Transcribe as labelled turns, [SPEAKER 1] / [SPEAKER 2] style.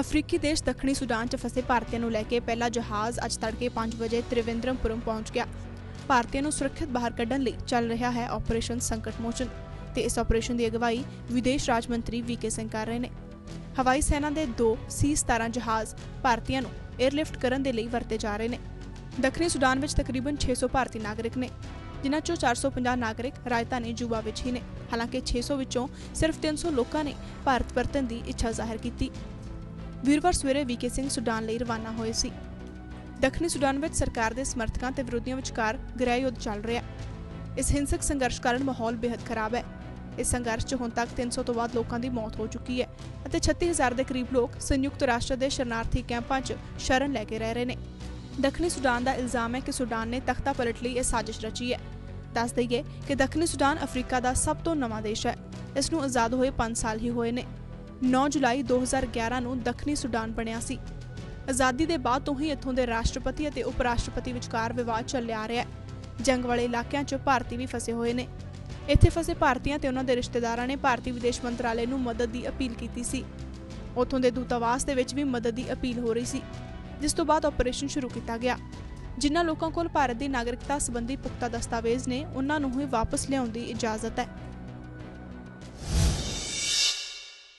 [SPEAKER 1] ਅਫਰੀਕੀ ਦੇਸ਼ ਦੱਖਣੀ ਸੁਡਾਨ 'ਚ ਫਸੇ ਭਾਰਤੀਆਂ ਨੂੰ ਲੈ ਕੇ ਪਹਿਲਾ ਜਹਾਜ਼ ਅੱਜ ਤੜਕੇ 5 ਵਜੇ ਤ੍ਰਿਵੇਂਦਰਮਪੁਰਮ ਪਹੁੰਚ ਗਿਆ। ਭਾਰਤੀਆਂ ਨੂੰ ਸੁਰੱਖਿਅਤ ਬਾਹਰ ਕੱਢਣ ਲਈ ਚੱਲ ਰਿਹਾ ਹੈ ਆਪਰੇਸ਼ਨ ਸੰਕਟ ਮੋਚਨ ਤੇ ਇਸ ਆਪਰੇਸ਼ਨ ਦੀ ਅਗਵਾਈ ਵਿਦੇਸ਼ ਰਾਜ ਮੰਤਰੀ ਵੀਕੇ ਸਿੰਘ ਕਰ ਰਹੇ ਨੇ। ਹਵਾਈ ਸੈਨਾ ਦੇ ਦੋ ਸੀ-17 ਜਹਾਜ਼ ਭਾਰਤੀਆਂ ਨੂੰ 에ਅਰਲਿਫਟ ਕਰਨ ਦੇ ਲਈ ਵਰਤੇ ਜਾ ਰਹੇ ਨੇ। ਦੱਖਣੀ ਸੁਡਾਨ ਵਿੱਚ ਤਕਰੀਬਨ 600 ਭਾਰਤੀ ਨਾਗਰਿਕ ਨੇ, ਜਿਨ੍ਹਾਂ ਚੋਂ 450 ਨਾਗਰਿਕ ਰਾਜਧਾਨੀ ਜੂਬਾ ਵਿੱਚ ਹੀ ਨੇ। ਹਾਲਾਂਕਿ 600 ਵਿੱਚੋਂ ਸਿਰਫ 300 ਲੋਕਾਂ ਨੇ ਭਾਰਤ ਪਰਤਣ ਦੀ ਇੱਛਾ ਜ਼ਾਹਿਰ ਕੀਤੀ। ਵੀਰਵਾਰ ਸਵੇਰੇ ਵੀਕੇ ਸਿੰਘ ਸੁਡਾਨ ਲਈ ਰਵਾਨਾ ਹੋਏ ਸੀ। ਦੱਖਣੀ ਸੁਡਾਨ ਵਿੱਚ ਸਰਕਾਰ ਦੇ ਸਮਰਥਕਾਂ ਤੇ ਵਿਰੋਧੀਆਂ ਵਿਚਕਾਰ ਗ੍ਰਹਿ ਯੁੱਧ ਚੱਲ ਰਿਹਾ ਇਸ ਹਿੰਸਕ ਸੰਘਰਸ਼ ਕਾਰਨ ਮਾਹੌਲ ਬੇहद ਖਰਾਬ ਹੈ। ਇਸ ਸੰਘਰਸ਼ 'ਚ ਹੁਣ ਤੱਕ 300 ਤੋਂ ਵੱਧ ਲੋਕਾਂ ਦੀ ਮੌਤ ਹੋ ਚੁੱਕੀ ਹੈ ਅਤੇ 36000 ਦੇ ਕਰੀਬ ਲੋਕ ਸੰਯੁਕਤ ਰਾਸ਼ਟਰ ਦੇ ਸ਼ਰਨਾਰਥੀ ਕੈਂਪਾਂ 'ਚ ਸ਼ਰਨ ਲੈ ਕੇ ਰਹਿ ਰਹੇ ਨੇ। ਦੱਖਣੀ ਸੁਡਾਨ ਦਾ ਇਲਜ਼ਾਮ ਹੈ ਕਿ ਸੁਡਾਨ ਨੇ ਤਖਤਾ ਪਲਟ ਲਈ ਇਹ ਸਾਜ਼ਿਸ਼ ਰਚੀ ਹੈ। ਦੱਸ ਦਈਏ ਕਿ ਦੱਖਣੀ ਸੁਡਾਨ ਅਫਰੀਕਾ ਦਾ ਸਭ ਤੋਂ ਨਵਾਂ ਦੇਸ਼ ਹੈ। ਇਸ ਨੂੰ ਆਜ਼ਾਦ ਹੋਏ 5 ਸਾਲ ਹੀ ਹੋਏ ਨੇ। 9 ਜੁਲਾਈ 2011 ਨੂੰ ਦੱਖਣੀ ਸੁਡਾਨ ਬਣਿਆ ਸੀ। ਆਜ਼ਾਦੀ ਦੇ ਬਾਅਦ ਤੋਂ ਹੀ ਇੱਥੋਂ ਦੇ ਰਾਸ਼ਟਰਪਤੀ ਅਤੇ ਉਪ ਰਾਸ਼ਟਰਪਤੀ ਵਿਚਕਾਰ ਵਿਵਾਦ ਚੱਲਿਆ ਆ ਰਿਹਾ ਹੈ। ਜੰਗ ਵਾਲੇ ਇਲਾਕਿਆਂ 'ਚ ਭਾਰਤੀ ਵੀ ਫਸੇ ਹੋਏ ਨੇ। ਇੱਥੇ ਫਸੇ ਭਾਰਤੀਆਂ ਤੇ ਉਹਨਾਂ ਦੇ ਰਿਸ਼ਤੇਦਾਰਾਂ ਨੇ ਭਾਰਤੀ ਵਿਦੇਸ਼ ਮੰਤਰਾਲੇ ਨੂੰ ਮਦਦ ਦੀ ਅਪੀਲ ਕੀਤੀ ਸੀ। ਉੱਥੋਂ ਦੇ ਦੂਤਾਵਾਸ ਦੇ ਵਿੱਚ ਵੀ ਮਦਦ ਦੀ ਅਪੀਲ ਹੋ ਰਹੀ ਸੀ, ਜਿਸ ਤੋਂ ਬਾਅਦ ਆਪਰੇਸ਼ਨ ਸ਼ੁਰੂ ਕੀਤਾ ਗਿਆ। ਜਿਨ੍ਹਾਂ ਲੋਕਾਂ ਕੋਲ ਭਾਰਤ ਦੀ ਨਾਗਰਿਕਤਾ ਸੰਬੰਧੀ ਪੁਖਤਾ ਦਸਤਾਵੇਜ਼ ਨੇ, ਉਹਨਾਂ ਨੂੰ ਹੀ ਵਾਪਸ ਲਿਆਉਣ ਦੀ ਇਜਾਜ਼ਤ ਹੈ।